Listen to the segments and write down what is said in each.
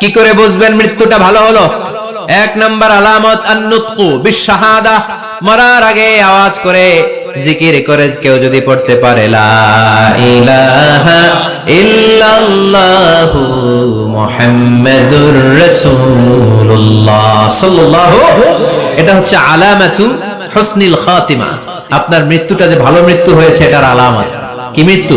কি করে বুঝবেন মৃত্যুটা ভালো হলো? এক নাম্বার আলামত, আন্নুতকু, বিশাহাদা। মরার আগে আওয়াজ করে জিকির করে কেউ যদি পড়তে পারে এটা হচ্ছে আলামাতু হুসনিল খাতিমা। আপনার মৃত্যুটা যে ভালো মৃত্যু হয়েছে, এটার আলামত। কি মৃত্যু?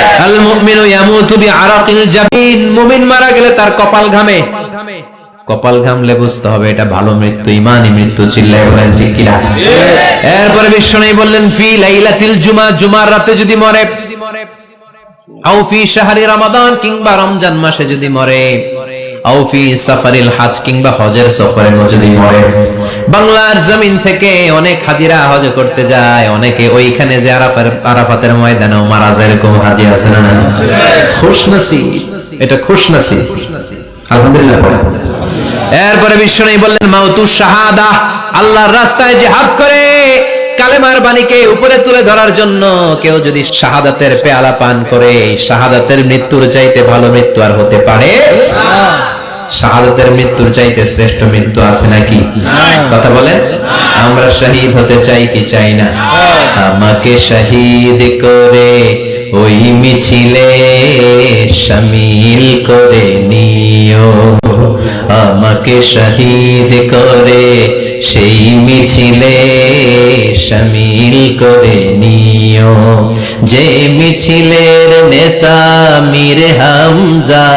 মারা গেলে তার কপাল ঘামে। কপাল ঘামলে বুঝতে হবে এটা ভালো মৃত্যু মৃত্যু এরপরে বললেন, ফি লাইলাতিল জুমা জুমার রাতে যদি মরে, আও রমাদান কিংবা রমজান মাসে যদি মরে। আও ফি সাফারিল হাজ কিংবা হজের সফরে যদি বাংলার জমিন থেকে অনেক হাজিরা হজ করতে যায়, অনেকে ওইখানে যে আরাফাতের ময়দানেও মারা যায়, এরকম হাজি আছে না? খুশনসি এটা খুশনসি আলহামদুলিল্লাহ। এরপরে বিশ্বনবী বললেন, মাউতু শাহাদা, আল্লাহর রাস্তায় জিহাদ করে। কালেমার বাণীকে উপরে তুলে ধরার জন্য কেউ যদি শাহাদাতের পেয়ালা পান করে, শাহাদাতের মৃত্যুর চাইতে ভালো মৃত্যু আর হতে পারে? শাহাদাতের মৃত্যুর চাইতে শ্রেষ্ঠ মৃত্যু আছে নাকি? কথা বলেন, আমরা শহীদ হতে চাই কি চাই না? আমাকে শহীদ করে ওই মিছিলে শামিল করে নিও। আমাকে শহীদ করে, সেই মিছিলে শামিল করে নিও। যে মিছিলের নেতা মীর হামজা,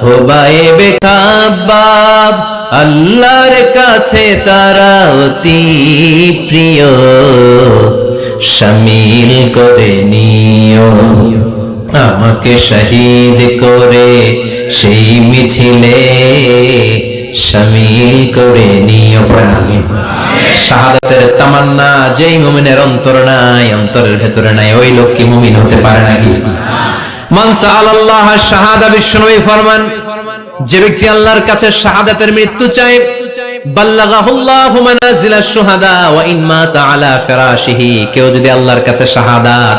খোবায়ে বেকাবাব আল্লাহর কাছে তারা অতি প্রিয়। শামিল করে নিও। আমাকে শহীদ করে, সেই মিছিলে শামিল করে নিও প্রণামী। শাহাদাতের তামান্না, যেই মুমিনের অন্তর নাই, অন্তরের ভেতরে নাই, ওই লোক কি মুমিন হতে পারে নাকি? মান সাআলাল্লাহ, শাহাদা বিশ্বনবী ফরমান, যে ব্যক্তি আল্লাহর কাছে শাহাদাতের মৃত্যু চায়, বাল্লাগাহুল্লাহু মানাজিলাশ শুহাদা ওয়া ইন মাতা আলা ফিরাশিহি, কেউ যদি আল্লাহর কাছে শাহাদাত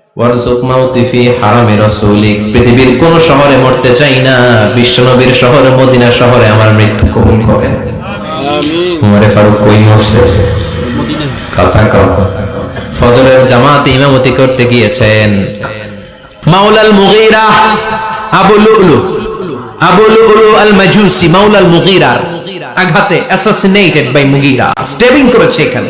পৃথিবীর কোন শহরে মরতে চাই না। বিশ্বনবীর শহরে মদিনা শহরে আমার মৃত্যু কবুল করেন ফারুক কই মরছে? কথা কও। ফজরের জামাতে ইমামতি করতে গিয়েছেন। মাওলাল মুগীরা আবু লুলু। আবু লুলু আল মাজুসি মাওলাল মুগীরার আঘাতে অ্যাসাসিনেটেড বাই মুগীরা। স্টেবিং করেছে এখানে।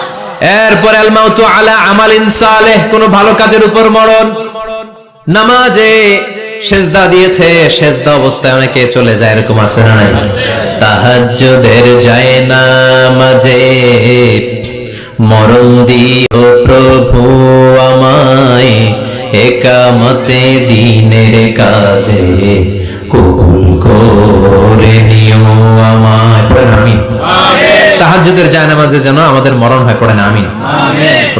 এরপর আল মাউতু আলা আমালিন সালেহ, কোন ভালো কাজের উপর মরণ। নামাজে সেজদা দিয়েছে, সেজদা অবস্থায় অনেকে চলে যায়, এরকম আছে না নাই? তাহাজ্জুদের যায় নামাজে। মরণ দিও প্রভু আমায়, একামতে দিনের কাজে। কবুল করে নিও আমায়। পড়েন আমিন। তাহাজ্জুদের যায় যেন আমাদের মরণ হয় পড়েন আমিন।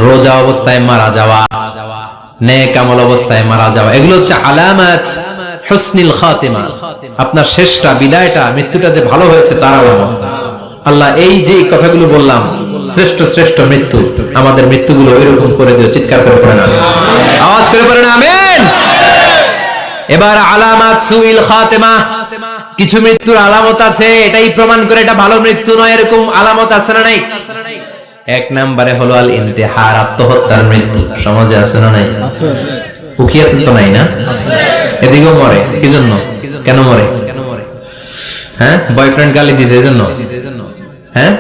রোজা অবস্থায় মারা যাওয়া নেক আমল অবস্থায় মারা যাওয়া এগুলো হচ্ছে আলামাত হুসনিল খাতিমা। আপনার শেষটা বিদায়টা মৃত্যুটা যে ভালো হয়েছে তার আলামত। আল্লাহ এই যে কথাগুলো বললাম শ্রেষ্ঠ শ্রেষ্ঠ মৃত্যু আমাদের মৃত্যুগুলো এরকম করে দিও চিৎকার করে পড়েন আমিন। আওয়াজ করে পড়েন আমিন। এবার আলামাত সুইল খাতেমা। কিছু মৃত্যুর আলামত আছে, এটাই প্রমাণ করে এটা ভালো মৃত্যু নয়, এরকম আলামত আছে না নাই? এক নম্বরে হলো আল ইন্তেহার আত্মহত্যার মৃত্যু, সমাজে আছে না নাই? উখিয়াতে তো নাই না? এদিকেও মরে কি জন্য কেন মরে? হ্যাঁ বয়ফ্রেন্ড গালি দিছে, এজন্য? হ্যাঁ?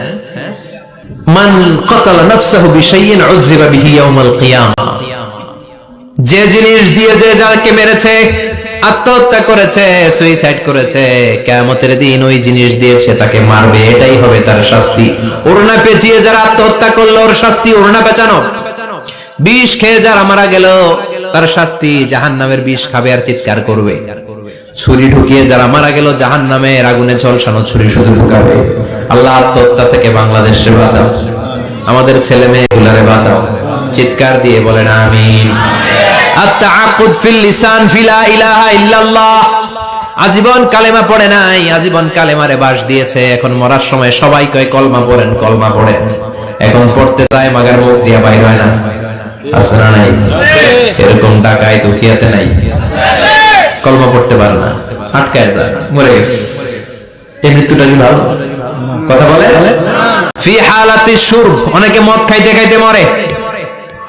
মান কতালা নাফসাহু বিশাইইন উযযিবা বিহি ইয়াউমাল কিয়ামা। যে জিনিস দিয়ে যে যাকে মেরেছে, আত্মহত্যা করেছে সুইসাইড করেছে, কেয়ামতের দিন ওই জিনিস দিয়ে সে তাকে মারবে, এটাই হবে তার শাস্তি। ওড়না পেঁচিয়ে যারা আত্মহত্যা করল, ওর শাস্তি ওড়না পেঁচানো। বিষ খেয়ে যারা মারা গেল, তার শাস্তি জাহান নামের বিষ খাবে আর চিৎকার করবে। ছুরি ঢুকিয়ে যারা মারা গেল জাহান নামের আগুনে ঝলসানো ছুরি শুধু ঢুকাবে। আল্লাহ আত্মহত্যা থেকে বাংলাদেশে বাঁচাও। আমাদের ছেলে মেয়ে গুলারে বাঁচাও। চিৎকার দিয়ে বলেন, আমিন। আজীবন কালেমা পড়ে নাই, আজীবন কালেমারে বাস দিয়েছে। এখন মরার সময় সবাই কয়, কলমা পড়েন কলমা পড়েন। এখন পড়তে চায় মাগার মুখ দিয়া বাইর হয় না। আছে না নাই? এরকম ডাকায় দুখিয়াতে নাই। কলমা পড়তে পারে না, আটকায় যায়, মরে গেছে। এই মৃত্যুটা কি ভালো? কথা বলে? ফি হালাতি শুরব, অনেকে মদ খাইতে খাইতে মরে।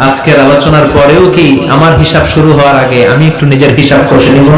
আজকের আলোচনার পরেও কি আমার হিসাব শুরু হওয়ার আগে আমি একটু নিজের হিসাব কষে নিব